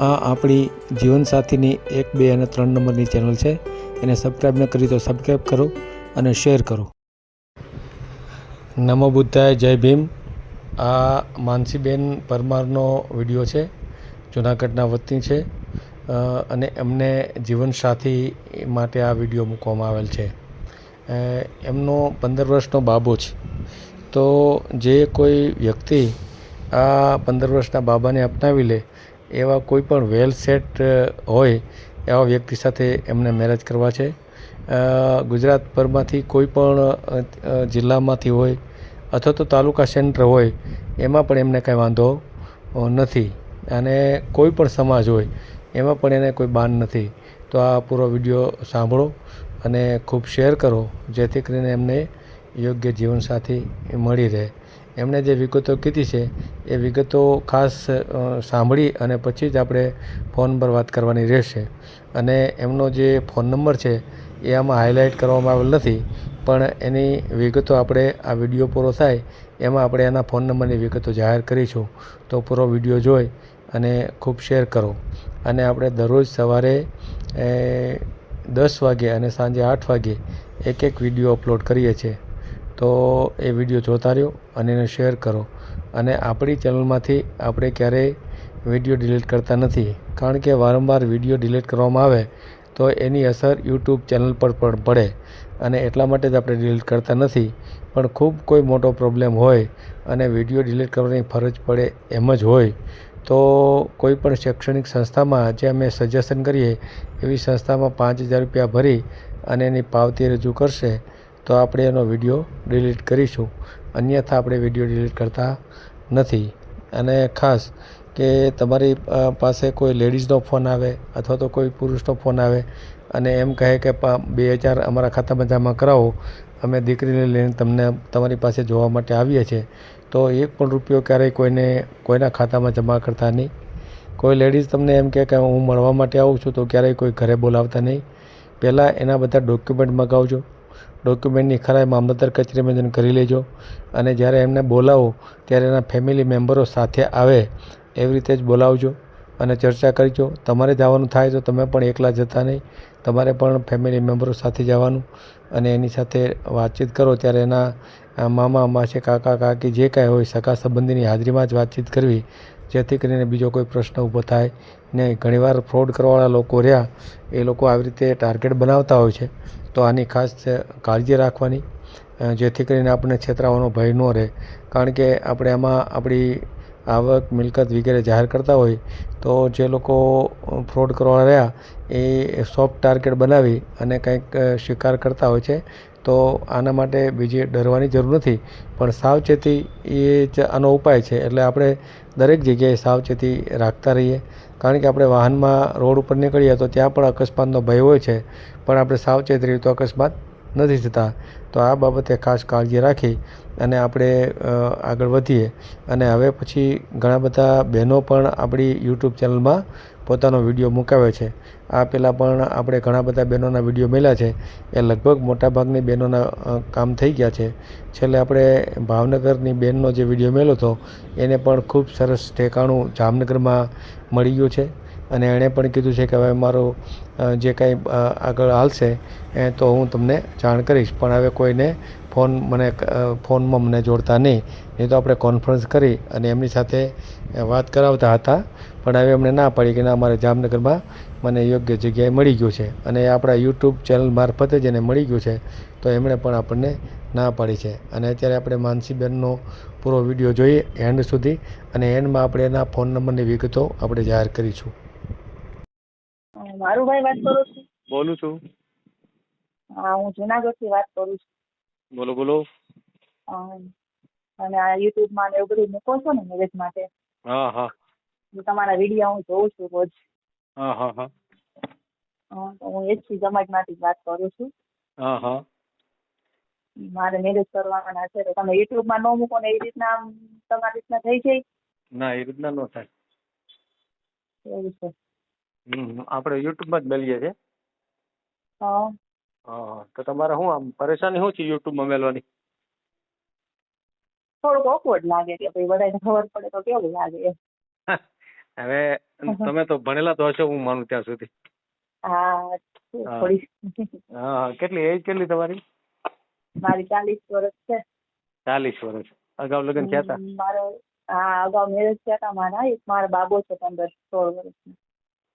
આ આપણી જીવનસાથીની એક, બે અને ત્રણ નંબરની ચેનલ છે. એને સબસ્ક્રાઈબ ન કરી તો સબસ્ક્રાઈબ કરો અને શેર કરો. નમો બુદ્ધાય, જય ભીમ. આ માનસીબેન પરમારનો વીડિયો છે. જુનાગઢના વતની છે. અને એમને જીવનસાથી માટે આ વીડિયો મૂકવામાં આવેલ છે. એમનો પંદર વર્ષનો બાબો છે. તો જે કોઈ વ્યક્તિ આ પંદર વર્ષના બાબાને અપનાવી લે એવા કોઈ પણ વેલ સેટ હોય, એવા વ્યક્તિ સાથે એમને મેરેજ કરવા છે. ગુજરાત ગુજરાતભરમાંથી કોઈ પણ જિલ્લામાંથી હોય અથવા તો તાલુકા સેન્ટર હોય, એમાં પણ એમને કાંઈ વાંધો નથી. અને કોઈ પણ સમાજ હોય, એમાં પણ એને કોઈ બાન નથી. તો આ પૂરો વીડિયો સાંભળો અને ખૂબ શેર કરો, જેથી કરીને એમને યોગ્ય જીવનસાથી મળી રહે. એમણે જે વિગતો કીધી છે, એ વિગતો ખાસ સાંભળી અને પછી જ આપણે ફોન પર વાત કરવાની રહેશે. અને એમનો જે ફોન નંબર છે, એ આમાં હાઇલાઇટ કરવામાં આવેલ નથી, પણ એની વિગતો આપણે આ વીડિયો પૂરો થાય, એમાં આપણે એના ફોન નંબરની વિગતો જાહેર કરીશું. તો પૂરો વીડિયો જોઈ અને ખૂબ શેર કરો. અને આપણે દરરોજ સવારે દસ વાગે અને સાંજે આઠ વાગે એક એક વીડિયો અપલોડ કરીએ છીએ. તો એ વીડિયો જોતા રહ્યો અને એને શેર કરો. અને આપણી ચેનલમાંથી આપણે ક્યારેય વીડિયો ડિલીટ કરતા નથી. કારણ કે વારંવાર વીડિયો ડિલીટ કરવામાં આવે તો એની અસર યુટ્યુબ ચેનલ પર પણ પડે અને એટલા માટે જ આપણે ડિલીટ કરતા નથી. પણ ખૂબ કોઈ મોટો પ્રોબ્લેમ હોય અને વીડિયો ડિલીટ કરવાની ફરજ પડે એમ જ હોય, તો કોઈ પણ શૈક્ષણિક સંસ્થામાં જે અમે સજેશન કરીએ એવી સંસ્થામાં પાંચ હજાર રૂપિયા ભરી અને એની પાવતી રજૂ કરશે તો આપણે એનો વીડિયો ડિલીટ કરીશું. અન્યથા આપણે વીડિયો ડિલીટ કરતા નથી. અને ખાસ કે તમારી પાસે કોઈ લેડીઝનો ફોન આવે અથવા તો કોઈ પુરુષનો ફોન આવે અને એમ કહે કે બે હજાર અમારા ખાતામાં જમા કરાવો. અમે દીકરીને લઈને તમને, તમારી પાસે જોવા માટે આવીએ છીએ. તો એક પણ રૂપિયો ક્યારેય કોઈને, કોઈના ખાતામાં જમા કરતા નહીં. કોઈ લેડીઝ તમને એમ કહે કે, હું મળવા માટે આવું છું, તો ક્યારેય કોઈ ઘરે બોલાવતા નહીં. પહેલાં એના બધા ડોક્યુમેન્ટ મગાવજો. ડોક્યુમેન્ટની ખરાઈ મામલતદાર કચેરીમાં જઈને કરી લેજો. અને જ્યારે એમને બોલાવો, ત્યારે એના ફેમિલી મેમ્બરો સાથે આવે, એવી રીતે જ બોલાવજો અને ચર્ચા કરજો. તમારે જવાનું થાય તો તમે પણ એકલા જતા નહીં. તમારે પણ ફેમિલી મેમ્બરો સાથે જવાનું અને એની સાથે વાતચીત કરો. ત્યારે એના મામા, માસી, કાકા, કાકી જે કાંઈ હોય, સગા સંબંધીની હાજરીમાં જ વાતચીત કરવી જેથી કરીને બીજો કોઈ પ્રશ્ન ઊભો થાય ને ઘણીવાર ફ્રોડ કરવાવાળા લોકો રહ્યા, એ લોકો આવી રીતે ટાર્ગેટ બનાવતા હોય છે. તો આની ખાસ કાળજી રાખવાની જેથી કરીને આપણને છેતરાવાનો ભય ન રહે. કારણ કે આપણે આમાં આપણી આવક, મિલકત વગેરે જાહેર કરતા હોય, તો જે લોકો ફ્રોડ કરવાવાળા રહ્યા, એ સોફ્ટ ટાર્ગેટ બનાવી અને કંઈક શિકાર કરતા હોય છે, તો આના માટે બીજી ડરવાની જરૂર નથી. પણ સાવચેતી એ જ આનો ઉપાય છે. એટલે આપણે દરેક જગ્યાએ સાવચેતી રાખતા રહીએ. કારણ કે આપણે વાહનમાં રોડ ઉપર નીકળીએ તો ત્યાં પણ અકસ્માતનો ભય હોય છે. પણ આપણે સાવચેત રહીએ તો અકસ્માત નથી થતા. તો આ બાબતે ખાસ કાળજી રાખી અને આપણે આગળ વધીએ. અને હવે પછી ઘણા બધા બહેનો પણ આપણી યુટ્યુબ ચેનલમાં પોતાનો વીડિયો મુકાવે છે. આ પહેલાં પણ આપણે ઘણા બધા બહેનોના વીડિયો મળ્યા છે. એ લગભગ મોટાભાગની બહેનોના કામ થઈ ગયા છે. છેલ્લે આપણે ભાવનગરની બહેનનો જે વીડિયો મળ્યો હતો, એને પણ ખૂબ સરસ ઠેકાણું જામનગરમાં મળી ગયું છે. અને એણે પણ કીધું છે કે હવે મારું જે કાંઈ આગળ હાલશે, એ તો હું તમને જાણ કરીશ. પણ હવે કોઈને ફોન મને ફોનમાં મને જોડતા નહીં. નહીં તો આપણે કોન્ફરન્સ કરી અને એમની સાથે વાત કરાવતા હતા. પણ હવે એમણે ના પાડી કે ના, અમારે જામનગરમાં મને યોગ્ય જગ્યાએ મળી ગયું છે. અને આપણા યુટ્યુબ ચેનલ મારફતે જ એને મળી ગયું છે. તો એમણે પણ આપણને ના પાડી છે. અને અત્યારે આપણે માનસીબેનનો પૂરો વીડિયો જોઈએ એન્ડ સુધી. અને એન્ડમાં આપણે એના ફોન નંબરની વિગતો આપણે જાહેર કરીશું. અ, મારું ભાઈ વાત કરું છું? બોલું છું. હા હું જુનાગઢથી વાત કરું છું. બોલો બોલો. અને આ યુટ્યુબમાં ને એવું બધું મૂકો છો ને મેરેજ માટે? હા હા. તમારા વીડિયો હું જોઉં છું રોજ. હા હા હા. હું એચસી સમાજમાંથી જ વાત કરું છું. હા હા. મારે મેરેજ કરવાના છે તો તમે યુટ્યુબમાં ન મૂકો ને એ રીતના તમારી રીતના થઈ જાય? ના એ રીતના ન થાય. એવું છે. આપણે યુટ્યુબમાં જ મેલીએ છીએ. હા. તો તમારે શું આમ પરેશાની શું છે યુટ્યુબમાં મેલવાની? થોડુંક ઓકવર્ડ લાગે કે ભાઈ બધાને ખબર પડે તો કેવું લાગે હવે તમે તો ભણેલા તો હશો હું માનું ત્યાં સુધી. હા કેટલી એજ કેટલી તમારી? મારી ચાલીસ વર્ષ છે. ચાલીસ વર્ષ. અગાઉ લગ્ન થયા હતા મારો હા અગાઉ મેરેજ થયા હતા મારા. એક મારા બાબો છે પંદર સોળ વર્ષનો.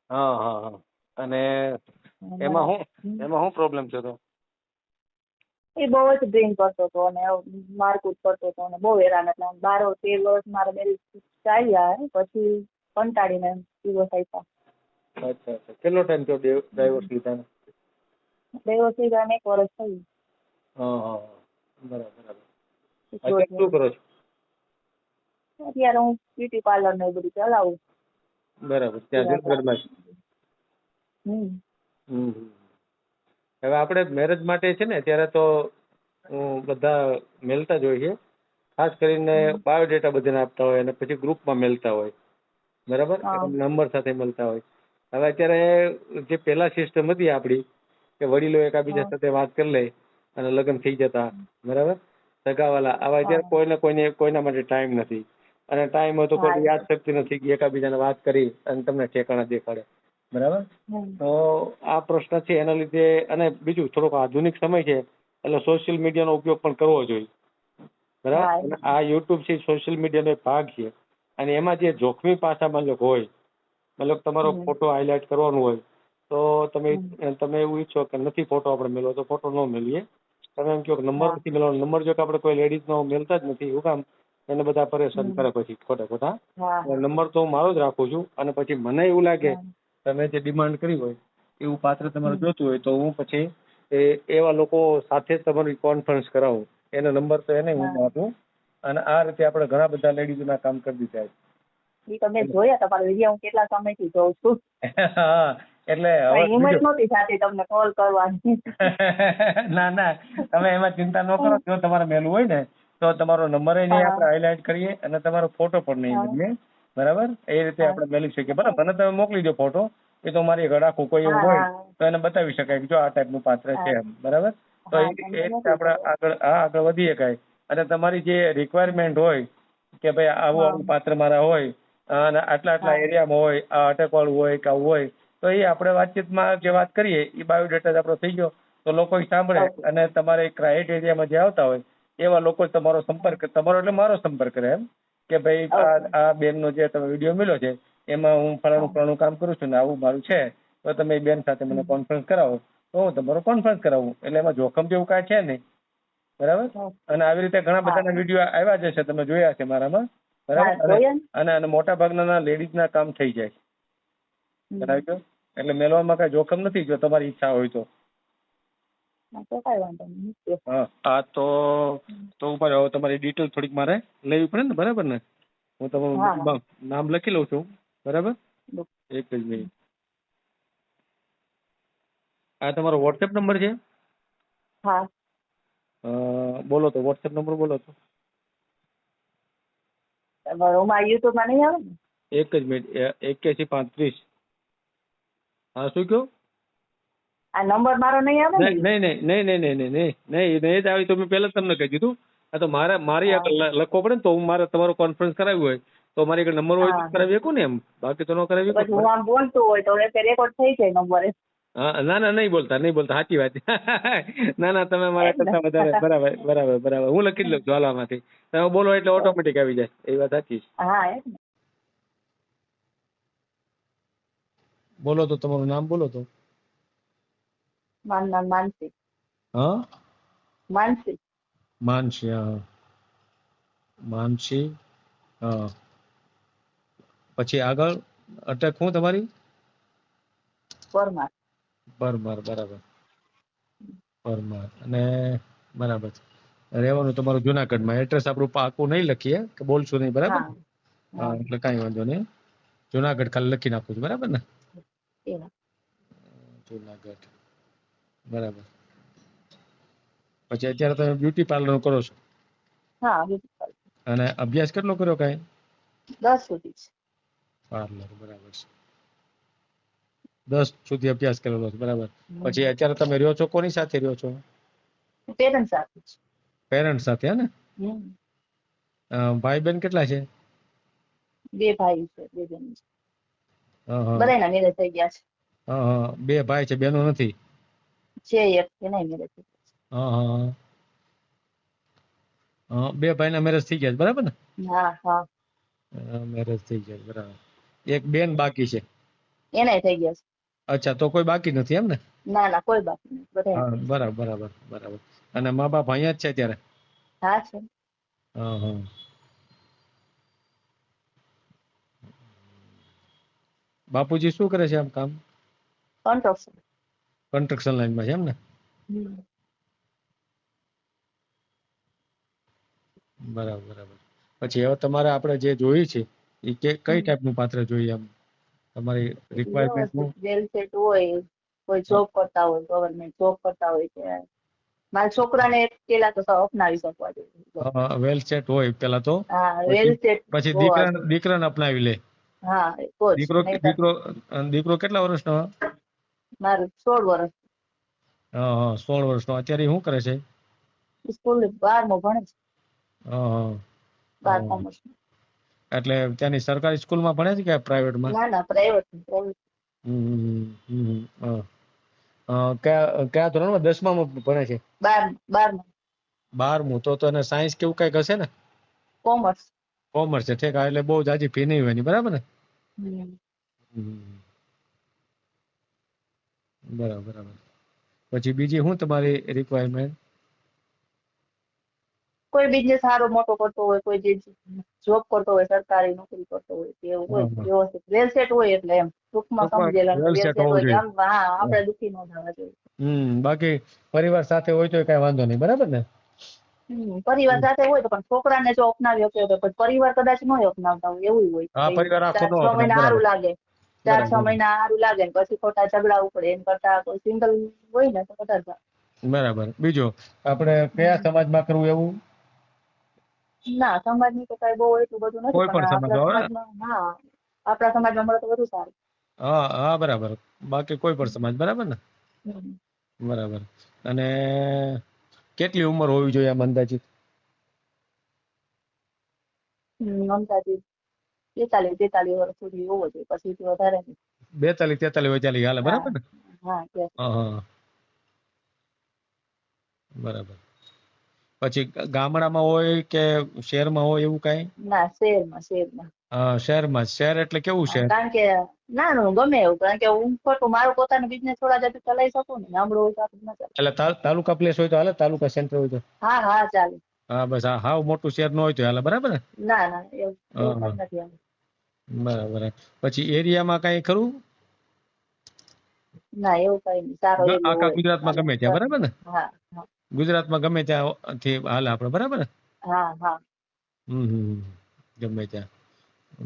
હા હા અને એમાં હું એમાં હું પ્રોબ્લેમ થયો તો? એ બહુ જ ડ્રિંક કરતો હતો અને મારકૂટ કરતો હતો અને બહુ હેરાન એટલે બાર તેર વર્ષ મારા મેરેજ ચાલ્યા. પછી કંટાળીને દિવસ આપ્યા અચ્છા અચ્છા. કેટલો ટાઈમ થયો ડાયવોર્સ લીધા દિવસ લીધા એક વર્ષ થયું. હા. બરાબર બરાબર. અત્યારે શું કરો છો? અત્યારે હું બ્યુટી પાર્લર ને બધું ચલાવું. બરાબર ત્યાં જુનાગઢમાં જ. હમ. હવે આપણે મેરેજ માટે છે ને ત્યારે તો બધા મેલતા જ છે ખાસ કરીને બાયોડેટા બધાને આપતા હોય અને પછી ગ્રુપમાં મેલતા હોય. બરાબર? નંબર સાથે મળતા હોય. હવે અત્યારે જે પેલા સિસ્ટમ હતી આપણી કે વડીલો એકાબીજા સાથે વાત કરી લે અને લગ્ન થઈ જતા. બરાબર? સગાવાલા. આવા અત્યારે કોઈને કોઈને કોઈના માટે ટાઈમ નથી. અને ટાઈમ હોય તો કોઈ યાદ શક્તિ નથી કે એકાબીજાને વાત કરી અને તમને ઠેકાણા દેખાડે. બરાબર? તો આ પ્રશ્ન છે એના લીધે અને બીજું થોડોક આધુનિક સમય છે એટલે સોશિયલ મીડિયાનો ઉપયોગ પણ કરવો જોઈએ. બરાબર? આ યુટ્યુબ છે સોશિયલ મીડિયાનો એક ભાગ છે. અને એમાં જે જોખમી પાસા મતલબ હોય મતલબ તમારો ફોટો હાઇલાઇટ કરવાનો હોય તો તમે તમે એવું ઈચ્છો કે નથી ફોટો આપણે મેળવો તો ફોટો ન મેળવીએ. તમે એમ કહો નંબર નથી મેળવવાનો નંબર જો કે આપણે કોઈ લેડીઝનો મેળતા જ નથી એવું કામ. એને બધા પરેશાન. કરે પછી ખોટા ખોટા. નંબર તો હું મારો જ રાખું છું અને પછી મને એવું લાગે તમે જે ડિમાન્ડ કરી હોય એવું પાત્ર તમારે જોતું હોય તો હું પછી એ એવા લોકો સાથે જ તમારી કોન્ફરન્સ કરાવું. એનો નંબર તો એને હું આપું. અને આ રીતે આપણે ઘણા બધા લેડીઝોના કામ કરી દીધા છે. એ જોયા તમારા વીડિયો હું કેટલા સમયથી જોઉં છું. એટલે હવે હિંમત નહોતી થતી તમને કોલ કરવાની. ના ના તમે એમાં ચિંતા ન કરો. જો તમારે મેલું હોય ને તો તમારો નંબર નહીં આપણે હાઇલાઇટ કરીએ અને તમારો ફોટો પણ નહીં મળીએ બરાબર? એ રીતે આપણે મેળવી શકીએ. બરાબર? મને તમે મોકલી દો ફોટો એ તો મારી આગળ રાખું કોઈ એવું હોય તો એને બતાવી શકાય કે જો આ ટાઈપનું પાત્ર છે એમ. બરાબર? તો એ રીતે આપણે આગળ હા આગળ વધી શકાય. અને તમારી જે રિક્વાયરમેન્ટ હોય કે ભાઈ આવું આવું પાત્ર મારા હોય અને આટલા આટલા એરિયામાં હોય આ અટકવાળું હોય કે આવું હોય તો એ આપણે વાતચીતમાં જે વાત કરીએ એ બાયોડેટા આપણો થઈ ગયો. તો લોકો સાંભળે અને તમારે ક્રાઇટ એરિયામાં જે આવતા હોય એવા લોકો તમારો સંપર્ક તમારો એટલે મારો સંપર્ક કરે એમ. કે ભાઈ આ બેન નો બેનનો જે તમે વીડિયો મળ્યો છે એમાં હું ફલાણું. ફલાણું કામ કરું છું ને આવું મારું છે તો તમે એ બેન સાથે મને કોન્ફરન્સ કરાવો. તો હું તમારો કોન્ફરન્સ કરાવું. એટલે એમાં જોખમ જેવું કાંઈ છે નહીં. બરાબર? અને આવી રીતે ઘણા. બધાના વીડિયો આવ્યા જ છે તમે જોયા છે મારામાં. બરાબર? અને અને મોટા ભાગના લેડીઝ ના કામ થઈ જાય. બરાબર? એટલે મેળવામાં કઈ જોખમ નથી જો તમારી ઈચ્છા હોય તો. તો કાંઈ વાંધો નહીં હા હા તો તો ઉપર હવે તમારી ડિટેલ થોડીક મારે લેવી પડે ને બરાબર ને? હું તમારું. નામ- લખી લઉં છું બરાબર? એક જ મિનિટ. આ તમારો વોટ્સએપ નંબર છે? હા. બોલો તો વોટ્સએપ નંબર બોલો તો. મારા યુટ્યુબમાં નહીં આવે ને? એક જ મિનિટ એક્યાસી પાંત્રીસ. હા શું કહો? આ નંબર મારો નહીં આવે નહીં નહીં નહીં નહીં નહીં નહીં નહીં નહીં નહીં જ આવી તો મેં પહેલા તમને કહી દીધું. આ તો મારે મારી આગળ લખવો પડે ને તો હું મારે તમારો કોન્ફરન્સ કરાવ્યું હોય. તો મારી આગળ નંબર હોય તો કરાવી શકું ને એમ? બાકી તો ન કરાવી શકું. હું આમ બોલતું હોય તો રેકોર્ડ થઈ જાય નંબર હા ના ના નહીં બોલતા નહીં બોલતા સાચી વાત. ના ના તમે મારા કરતા વધારે બરાબર બરાબર બરાબર. હું લખી જ લઉં જ્વાલામાંથી તમે બોલો એટલે ઓટોમેટિક આવી જાય. એ વાત સાચી છે. હા બોલો તો તમારું નામ બોલો તો. માનસી હા માનસી માનસી હા માનસી હા પછી આગળ અટક હું તમારી? પરમાર. પરમાર બરાબર. પરમાર અને બરાબર. રહેવાનું તમારું જુનાગઢમાં. એડ્રેસ આપણું પાકું નહીં લખીએ કે બોલશું નહીં બરાબર? હા એટલે કાંઈ વાંધો નહીં. જુનાગઢ ખાલી લખી નાખું છું બરાબર ને? જુનાગઢ. બરાબર. પછી અત્યારે તમે બ્યુટી પાર્લર કરો છો? હા. અને અભ્યાસ કેટલો કર્યો કાંઈ? દસ સુધી પાર્લર બરાબર છે. દસ સુધી અભ્યાસ કરેલો છે બરાબર. પછી અત્યારે તમે રહ્યો છો કોની સાથે રહ્યો છો? પેરેન્ટ્સ સાથે પેરેન્ટ સાથે હે ને? ભાઈ બેન કેટલા છે? બે ભાઈ છે બે બેન છે. હા. હા મેરેજ થઈ ગયા છે. હા હા. બે ભાઈ છે બેનો નથી? છે એક એના મેરેજ થઈ ગયા હા બે ભાઈના મેરેજ થઈ ગયા બરાબર ને? હા હા. મેરેજ થઈ ગયા બરાબર. એક બેન બાકી છે. એનાય થઈ ગયા છે. અચ્છા તો કોઈ બાકી નથી એમ ને? ના ના કોઈ બાકી નથી બધા બરાબર બરાબર બરાબર. અને મા બાપ અહીંયા જ છે અત્યારે? હા છે. હા હા. બાપુજી શું કરે છે આમ કામ? કન્સ્ટ્રક્શન કન્સ્ટ્રક્શન લાઈનમાં છે એમ ને? બરાબર બરાબર. પછી હવે તમારે આપણે જે જોઈએ છે એ કે કઈ. ટાઈપનું પાત્ર જોઈએ આમ? તમારી રિક્વાયરમેન્ટનું વેલ સેટ હોય કોઈ જોબ કરતા હોય ગવર્મેન્ટ જોબ કરતા હોય કે મારા છોકરાને પેલા તો અપનાવી શકવા જોઈએ વેલ સેટ હોય પેલા તો. હા વેલ સેટ પછી દીકરા દીકરાને અપનાવી લે. હા દીકરો દીકરો દીકરો કેટલા વર્ષનો? મારું સોળ વર્ષ. સોળ વર્ષનો. અત્યારે શું કરે છે? સ્કૂલ બારમો ભણે છે. એટલે ત્યાંની સરકારી સ્કૂલમાં ભણે છે કે પ્રાઇવેટમાં? ના ના પ્રાઇવેટ કયા કયા ધોરણમાં? દસમામાં ભણે છે? બાર બારમું. બારમું. તો તો એને સાયન્સ કેવું કંઈક હશે ને? કોમર્સ. કોમર્સ છે ઠીક. એટલે બહુ જાજી ફી નહીં હોય બરાબર ને. બરાબર બરાબર. પછી બીજી શું તમારી રિક્વાયરમેન્ટ કોઈ બિઝનેસ સારો મોટો કરતો હોય કોઈ જે જોબ કરતો હોય સરકારી નોકરી કરતો હોય એવું હોય વેલ સેટ હોય એટલે એમ. ટૂંકમાં સમજેલા well set હોય હા આપણે દુખી ન થવા જોઈએ. હમ બાકી પરિવાર સાથે હોય તો કઈ વાંધો નહીં બરાબર ને? પરિવાર સાથે હોય તો પણ છોકરાને જો અપનાવી શકે તો પરિવાર કદાચ ન અપનાવતા હોય એવું હોય. હા, પરિવાર આખો ન સારું લાગે. ચાર છ મહિના સારું લાગે ને પછી ખોટા ઝઘડા પડે એમ કરતા કોઈ સિંગલ હોય ને તો વધારે સારું. બરાબર. બીજો? આપણે કયા સમાજમાં કરવું એવું? ના સમાજની તો કઈ બહુ એટલું બધું નથી કોઈ પણ. સમાજમાં હા આપણા સમાજમાં મળે તો વધુ સારું. હા હા બરાબર. બાકી કોઈ પણ સમાજ બરાબર ને? બરાબર. અને કેટલી ઉંમર હોવી જોઈએ આમ અંદાજિત? અંદાજિત બેતાલીસ તેતાલીસ વર્ષ સુધી હોવો જોઈએ પછી વધારે નહીં. બેતાલીસ તેતાલીસ હોય હાલે બરાબર ને? હા હા હા બરાબર. પછી ગામડામાં હોય કે શહેરમાં હોય એવું કઈ? ના શહેરમાં શહેરમાં. હા, શહેરમાં શહેર એટલે કેવું છે શહેર? કારણ કે ના ના ગમે એવું કારણ કે હું ખોટું મારો પોતાનો બિઝનેસ થોડા જતું ચલાવી શકું ને ગામડું હોય તો આપણે ના ચાલે એટલે તાલુકા પ્લેસ હોય તો હાલે તાલુકા સેન્ટર હોય તો? હા હા ચાલે. હા બસ હા હાવ મોટું શહેર ન હોય તો હાલે બરાબર? ને ના ના એવું એવું હા. કાંઈ નથી બરાબર. પછી એરિયામાં કઈ ખરું? ના એવું કઈ નહીં સારો આખા ગુજરાતમાં ગમે ત્યાં બરાબર ને? હા ગુજરાતમાં ગમે ત્યાંથી હાલે આપણે બરાબર? ને હા હા. હમ. ગમે ત્યાં.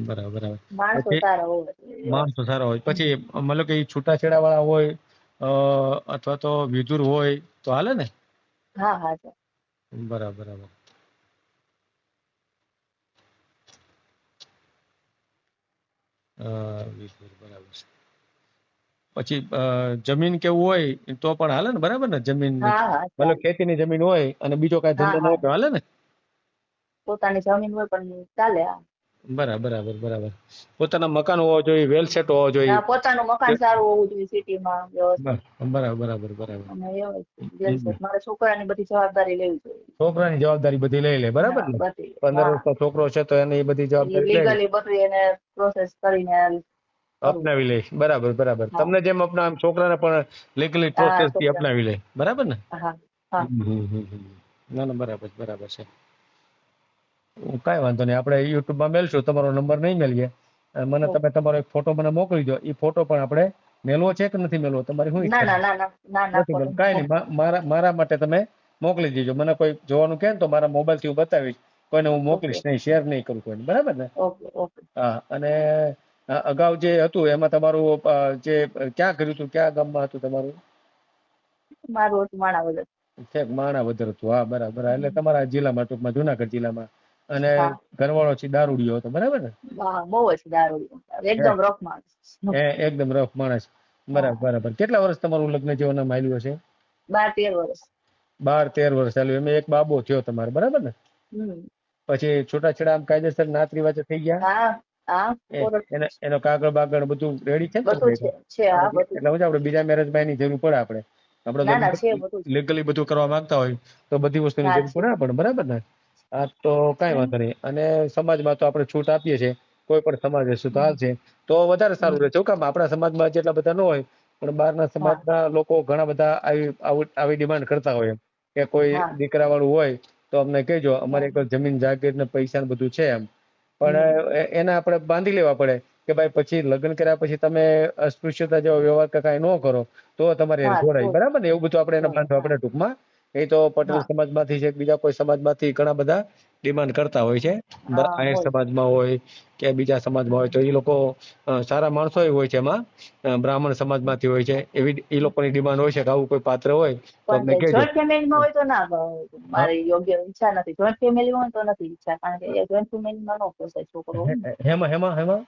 બરાબર બરાબર. માણસો સારા હોવા માણસો સારા હોય. પછી મતલબ કે છૂટાછેડા વાળા હોય અથવા તો વિધુર હોય તો હાલે ને? હા હા. બરાબર બરાબર. બરાબર. છે પછી જમીન કેવું હોય તો પણ હાલે ને? બરાબર ને? જમીન મતલબ. ખેતીની જમીન હોય અને બીજો કઈ ધંધો ન હોય તો હાલે ને? પોતાની જમીન હોય પણ ચાલે બરાબર બરાબર બરાબર. પોતાના મકાન હોવા જોઈએ વેલ સેટ હોવા જોઈએ. પોતાનું મકાન સારું હોવું જોઈએ સિટીમાં બરાબર બરાબર બરાબર. મારા છોકરાની બધી જવાબદારી લેવી જોઈએ. છોકરાની જવાબદારી બધી લઈ લે બરાબર ને? પંદર વર્ષ વર્ષનો છોકરો છે તો એની એ બધી જવાબદારી લીગલી બધું એને પ્રોસેસ કરીને અપનાવી લે બરાબર બરાબર. તમને જેમ અપના આમ છોકરાને પણ લીગલી પ્રોસેસથી અપનાવી લે બરાબર ને? હા હા. ના ના બરાબર બરાબર છે. કાંઈ વાંધો નહીં. આપણે યુટ્યુબમાં મેળશું તમારો નંબર નહીં મેળીએ મને તમે તમારો એક ફોટો મને મોકલી દો એ ફોટો પણ આપણે મેલવો છે કે નથી મેલવો? તમારી શું કાંઈ નહીં. મારા મારા માટે તમે મોકલી દેજો. મને કોઈ જોવાનું કહે તો મારા મોબાઈલથી હું બતાવીશ. કોઈને હું મોકલીશ નહીં શેર નહીં કરું કોઈને. બરાબર ને? હા અને અગાઉ જે હતું એમાં તમારું જે ક્યાં કર્યું હતું? ક્યાં ગામમાં હતું તમારું? મારું માણાવદર. માણાવદર હતું. હા બરાબર. એટલે તમારા જિલ્લામાં ટૂંકમાં જુનાગઢ જિલ્લામાં. અને. ઘરવાળો છે દારૂડિયો હતો બરાબર ને? બહુ જ દારૂડિયો એકદમ રફ માણસ. એકદમ રફ માણસ. બરાબર બરાબર. કેટલા વર્ષ તમારું લગ્ન જીવનમાં માલ્યું હશે? બાર તેર વર્ષ. બાર તેર વર્ષ ચાલ્યું. એમાં એક બાબો થયો તમારે બરાબર ને? પછી છૂટાછેડા આમ કાયદેસર નાત રિવાજ થઈ ગયા? એનો કાગળ બાગળ બધું રેડી છે એટલે હું આપડે બીજા મેરેજમાં એની જરૂર પડે આપડે છે. લીગલી બધું કરવા માંગતા હોય તો બધી વસ્તુની જરૂર પડે આપણને બરાબર ને? હા તો કાંઈ વાંધો નહીં. અને સમાજમાં તો આપણે છૂટ આપીએ છીએ. કોઈ પણ સમાજ હશે તો હાલશે તો વધારે સારું રહે છે કામ આપણા સમાજમાં જેટલા બધા ન હોય પણ બહારના સમાજના લોકો ઘણા બધા આવી આવી ડિમાન્ડ કરતા હોય કે કોઈ દીકરા વાળું હોય તો અમને કહેજો અમારે એક જમીન જાગીર ને પૈસા ને બધું છે એમ. પણ એને આપણે બાંધી લેવા પડે કે ભાઈ પછી લગ્ન કર્યા પછી તમે અસ્પૃશ્યતા જેવો વ્યવહાર કે કાંઈ ન કરો તો તમારે જોડાય. બરાબર ને? એવું બધું આપણે એને બાંધવા પડે ટૂંકમાં. એ તો પટેલ. સમાજમાંથી છે બીજા કોઈ સમાજમાંથી ઘણા બધા demand કરતા હોય છે હોય. સમાજમાં હોય કે બીજા સમાજમાં હોય તો એ લોકો સારા માણસો હોય છે એમાં બ્રાહ્મણ બ્રાહ્મણ સમાજમાંથી હોય છે એવી એ લોકોની ડિમાન્ડ હોય છે કે આવું કોઈ પાત્ર હોય તો અમને કહેજો joint family માં હોય તો ના. મારે યોગ્ય ઈચ્છા નથી joint family માં હોય તો નથી ઈચ્છા કારણ કે joint family માં ન પોસાય છોકરો ને. હેમાં હેમાં હેમાં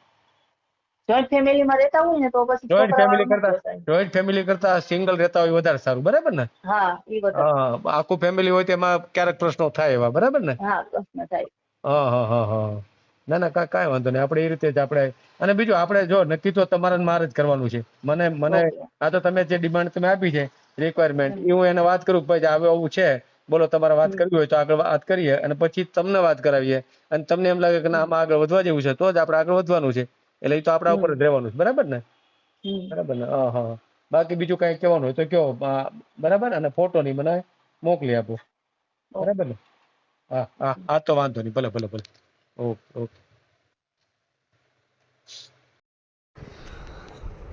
જોઈન્ટ ફેમિલીમાં રહેતા હોય ને તો પછી જોઈન્ટ ફેમિલી કરતા જોઈન્ટ ફેમિલી કરતા સિંગલ રહેતા હોય વધારે સારું બરાબર ને? હા એ હા આખું ફેમિલી હોય તેમાં ક્યારેક પ્રશ્નો થાય એવા બરાબર ને? હા પ્રશ્ન થાય. હા હા હા હા. ના ના કાંઈ કાંઈ વાંધો નહીં. આપણે એ રીતે જ આપણે અને બીજું આપણે જો નક્કી તો તમારે મારે જ કરવાનું છે. મને મને આ તો તમે જે ડિમાન્ડ તમે આપી છે રિક્વાયરમેન્ટ એ હું એને વાત કરું કે ભાઈ આવું આવું છે બોલો તમારે વાત કરવી હોય તો આગળ વાત કરીએ અને પછી તમને વાત કરાવીએ. અને તમને એમ લાગે કે ના આમાં આગળ વધવા જેવું છે તો જ આપણે આગળ વધવાનું છે. એટલે એ તો આપણા ઉપર જ રહેવાનું છે. બરાબર ને. બરાબર ને? હા હા બાકી બીજું કઈ કહેવાનું હોય તો કયો? બરાબર? અને ફોટો ની મને મોકલી આપો. બરાબર ને? હા હા. હા તો વાંધો નહીં. ભલે ભલે ભલે. Okay okay.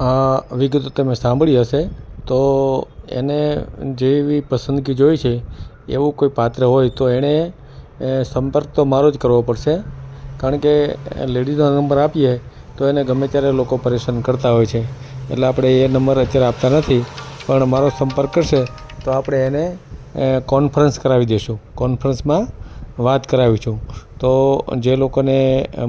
આ વિગતો તમે સાંભળી હશે તો એને જેવી પસંદગી જોઈ છે એવું કોઈ પાત્ર હોય તો એણે સંપર્ક તો મારો જ કરવો પડશે. કારણ કે લેડીઝનો નંબર આપીએ તો એને ગમે ત્યારે લોકો પરેશાન કરતા હોય છે. એટલે આપણે એ નંબર અત્યારે આપતા નથી, પણ મારો સંપર્ક કરશે તો આપણે એને કોન્ફરન્સ કરાવી દઈશું કોન્ફરન્સમાં વાત કરાવી છું. તો જે લોકોને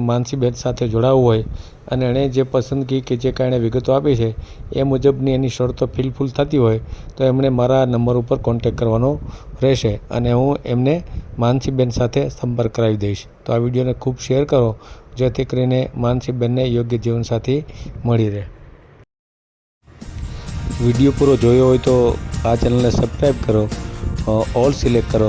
માનસી માનસીબેન સાથે જોડાવવું હોય અને એણે જે પસંદગી કે જે કાંઈ વિગતો આપી છે, એ મુજબની એની શરતો ફિલફૂલ થતી હોય, તો એમણે મારા નંબર ઉપર કોન્ટેક કરવાનો રહેશે અને હું એમને માનસીબેન સાથે સંપર્ક કરાવી દઈશ. તો આ વિડીયોને ખૂબ શેર કરો, જેથી કરીને માનસીબેનને યોગ્ય જીવનસાથી મળી રહે. વીડિયો પૂરો જોયો હોય તો આ ચેનલને સબસ્ક્રાઈબ કરો ઓલ સિલેક્ટ કરો